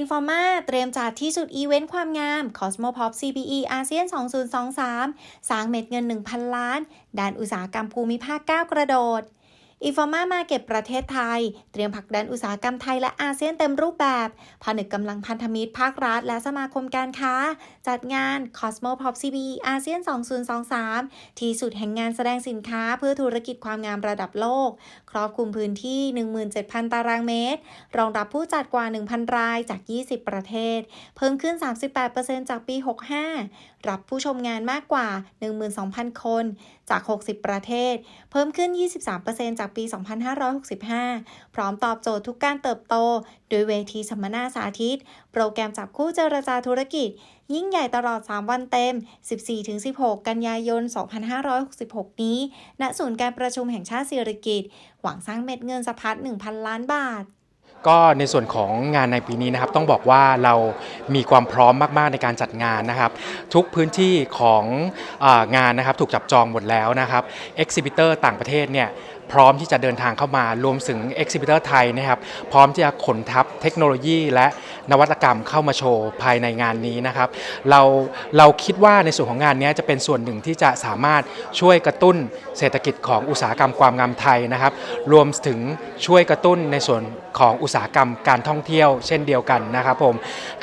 Informa เตรียมจัดที่สุดอีเวนต์ความงาม Cosmopop CPE อาเซียน 2023 สร้างเม็ดเงิน 1,000 ล้าน ด้านอุตสาหกรรมภูมิภาคก้าวกระโดดอินฟอร์มามาเก็บประเทศไทย เตรียมผลักดันอุตสาหกรรมไทยและอาเซียนเต็มรูปแบบผนึกกำลังพันธมิตรภาครัฐและสมาคมการค้าจัดงาน Cosmo Pop CPE อาเซียน 2023 ที่สุดแห่งงานแสดงสินค้าเพื่อธุรกิจความงามระดับโลก ครอบคลุมพื้นที่ 17,000 ตารางเมตร รองรับผู้จัดกว่า 1,000 รายจาก 20 ประเทศ เพิ่มขึ้น 38%จากปี 65 รับผู้ชมงานมากกว่า 12,000 คน จาก 60 ประเทศ เพิ่มขึ้น 23%จากปี 2565 พร้อมตอบโจทย์ทุกการเติบโต โดยเวทีสัมมนาสาธิตโปรแกรมจับคู่เจรจาธุรกิจ ยิ่งใหญ่ตลอด 3 วันเต็ม 14-16 กันยายน 2566 นี้ ณ ศูนย์การประชุมแห่งชาติสิริกิติ์หวังสร้างเม็ดเงินสะพัด 1,000 ล้านบาทก็ในส่วนของงานในปีนี้นะครับต้องบอกว่าเรามีความพร้อมมาก ๆ ในการจัดงานนะครับ ทุกพื้นที่ของงานนะครับถูกจับจองหมดแล้วนะครับ Exhibitor ต่างประเทศเนี่ยพร้อมที่จะเดินทางเข้ามารวมถึง Exhibitor ไทยนะครับพร้อมที่จะขนทัพเทคโนโลยีและ นวัตกรรมเข้ามาโชว์ภายในงานนี้นะครับ เราเราคิดว่าในส่วนของงานนี้จะเป็นส่วนหนึ่งที่จะสามารถช่วยกระตุ้นเศรษฐกิจของอุตสาหกรรมความงามไทยนะครับ รวมถึงช่วยกระตุ้นในส่วนของอุตสาหกรรมการท่องเที่ยวเช่นเดียวกันนะครับผม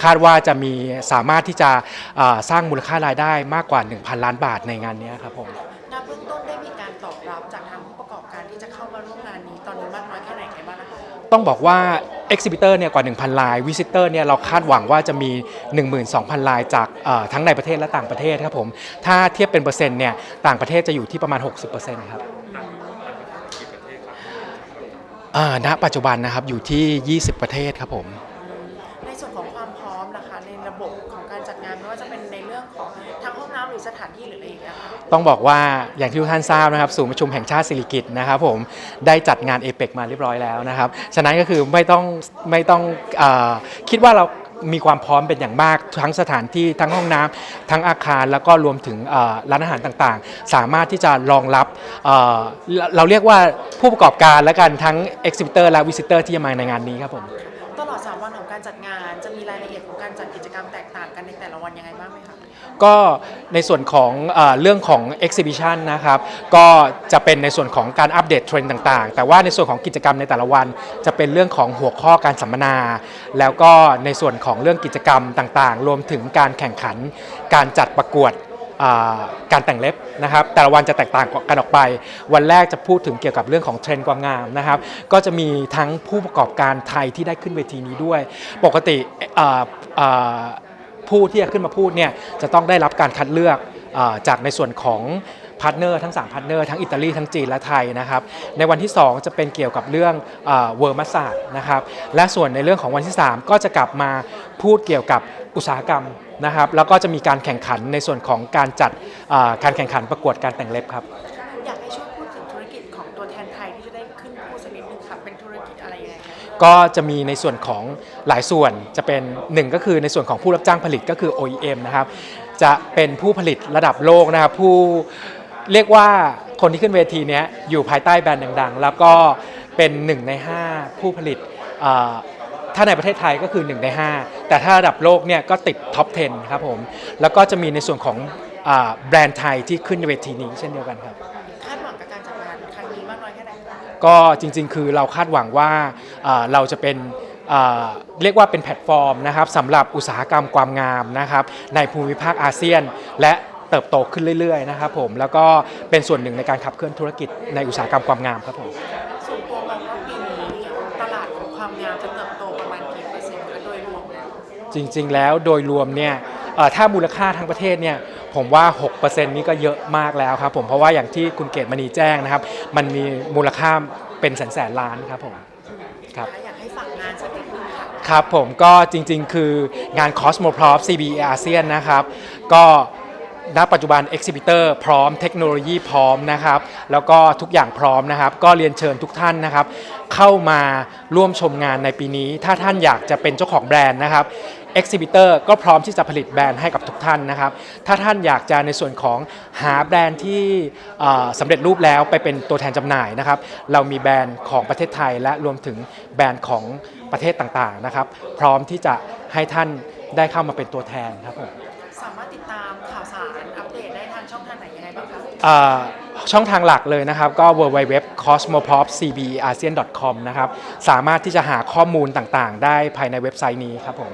คาดว่าจะมีสามารถที่จะเอ่อสร้างมูลค่ารายได้มากกว่า 1,000 ล้านบาทในงานนี้ครับผมณเบื้องต้นได้มีการตอบรับจากทางผู้ประกอบการที่จะเข้ามาร่วมงานนี้ตอนนี้มากน้อยแค่ไหนกันบ้างนะคะต้องบอกว่า Exhibitor เนี่ยกว่า 1,000 ลาย Visitor เนี่ยเราคาดหวังว่าจะมี 12,000 ลายจากทั้งในประเทศและต่างประเทศครับผมถ้าเทียบเป็นเปอร์เซ็นต์เนี่ยต่างประเทศจะอยู่ที่ประมาณ 60%ครับณปัจจุบันนะครับอยู่ที่ 20 ประเทศครับผม ที่หรืออะไรอย่างเงี้ยค่ะต้องบอกว่าอย่างที่ทุกท่านทราบนะครับศูนย์ประชุมแห่งชาติสิริกิติ์นะครับผมได้จัดงานเอเปกมาเรียบร้อยแล้วนะครับฉะนั้นก็คือไม่ต้องไม่ต้องเออคิดว่าเรามีความพร้อมเป็นอย่างมาก ทั้งสถานที่ทั้งห้องน้ำทั้งอาคารแล้วก็รวมถึงเอ่อร้านอาหารต่างๆ สามารถที่จะรองรับเอ่อเราเราเรียกว่าผู้ประกอบการและกันทั้ง Exhibitor และ Visitor ที่จะมาในงานนี้ครับผม ตลอด 3 วันของการจัดงานจะมีรายละเอียดของการจัดกิจกรรมแตกต่างกันในแต่ละวันยังไงบ้างไหมคะ ก็ ในส่วนของเออเรื่องของ exhibition นะครับก็จะเป็นในส่วนของการอัปเดตเทรนด์ต่างๆ แต่ว่าในส่วนของกิจกรรมในแต่ละวัน จะเป็นเรื่องของหัวข้อการสัมมนา แล้วก็ในส่วนของเรื่องกิจกรรมต่างๆ รวมถึงการแข่งขันการจัดประกวดอ่าการแต่งเล็บนะครับแต่ละวันจะแตกต่างกันออกไป วันแรกจะพูดถึงเกี่ยวกับเรื่องของเทรนด์ความงามนะครับก็จะมีทั้งผู้ประกอบการไทยที่ได้ขึ้นเวทีนี้ด้วย ปกติอ่าอ่า ผู้ที่จะขึ้นมาพูดเนี่ยจะต้องได้รับการคัดเลือกจากในส่วนของพาร์ทเนอร์ทั้ง3พาร์ทเนอร์ทั้งอิตาลีทั้งจีนและไทยนะครับในวันที่ 2 จะเป็นเกี่ยวกับเรื่องเวอร์มัสซาดนะครับและส่วนในเรื่องของวันที่ 3 ก็จะกลับมาพูดเกี่ยวกับอุตสาหกรรมนะครับแล้วก็จะมีการแข่งขันในส่วนของการจัดการแข่งขันประกวดการแต่งเล็บครับ ก็จะมีในส่วนของหลายส่วนจะเป็นหนึ่งก็คือในส่วนของผู้รับจ้างผลิตก็คือ OEM นะครับจะเป็นผู้ผลิตระดับโลกนะครับผู้เรียกว่าคนที่ขึ้นเวทีนี้อยู่ภายใต้แบรนด์ดังๆ แล้วก็เป็นหนึ่งใน 5 ผู้ผลิตถ้าในประเทศไทยก็คือ 1 ใน 5 แต่ถ้าระดับโลกเนี่ยก็ติดท็อป 10 ครับผม แล้วก็จะมีในส่วนของอแบรนด์ไทยที่ขึ้นเวทีนี้เช่นเดียวกันครับ ก็จริง ๆ คือเราคาดหวังว่าเอ่อเราจะเป็นเอ่อเรียกว่าเป็นแพลตฟอร์มนะครับสำหรับอุตสาหกรรมความงามนะครับในภูมิภาคอาเซียน และเติบโตขึ้นเรื่อยๆนะครับผมแล้วก็เป็นส่วนหนึ่งในการขับเคลื่อนธุรกิจในอุตสาหกรรมความงามครับผมส่วนตัวมองว่าปีนี้ตลาดของความงามจะเติบโตประมาณกี่เปอร์เซ็นต์คะโดยรวมแล้วจริงๆแล้วโดยรวมเนี่ยเอ่อถ้ามูลค่าทั้งประเทศเนี่ย ผมว่า 6%นี้ก็เยอะมากแล้วครับผมเพราะว่าอย่างที่คุณเกตมณีแจ้งนะครับ มันมีมูลค่าเป็นแสนแสนๆล้านครับผมครับอยากให้ฝากงานสักนิดนึงค่ะครับผมก็จริงๆ คืองาน Cosmoprof CBE อาเซียนนะครับ ก็ณปัจจุบัน Exhibitor พร้อมเทคโนโลยีพร้อมนะครับ แล้วก็ทุกอย่างพร้อมนะครับ ก็เรียนเชิญทุกท่านนะครับ เข้ามาร่วมชมงานในปีนี้ ถ้าท่านอยากจะเป็นเจ้าของแบรนด์นะครับ Exhibitor ก็พร้อมที่จะผลิตแบรนด์ให้กับทุกท่านนะครับ ถ้าท่านอยากจะในส่วนของหาแบรนด์ที่เอ่อสำเร็จรูปแล้วไปเป็นตัวแทนจำหน่ายนะครับ เรามีแบรนด์ของประเทศไทย และรวมถึงแบรนด์ของประเทศต่างๆนะครับ พร้อมที่จะให้ท่านได้เข้ามาเป็นตัวแทนครับผมสามารถติดตามข่าวสารอัปเดตได้ทางช่องทางไหนยังไงบ้างคะอ่าช่องทางหลักเลยนะครับ ก็ www.cosmopopcbasean.com นะครับ สามารถที่จะหาข้อมูลต่างๆ ได้ภายในเว็บไซต์นี้ครับผม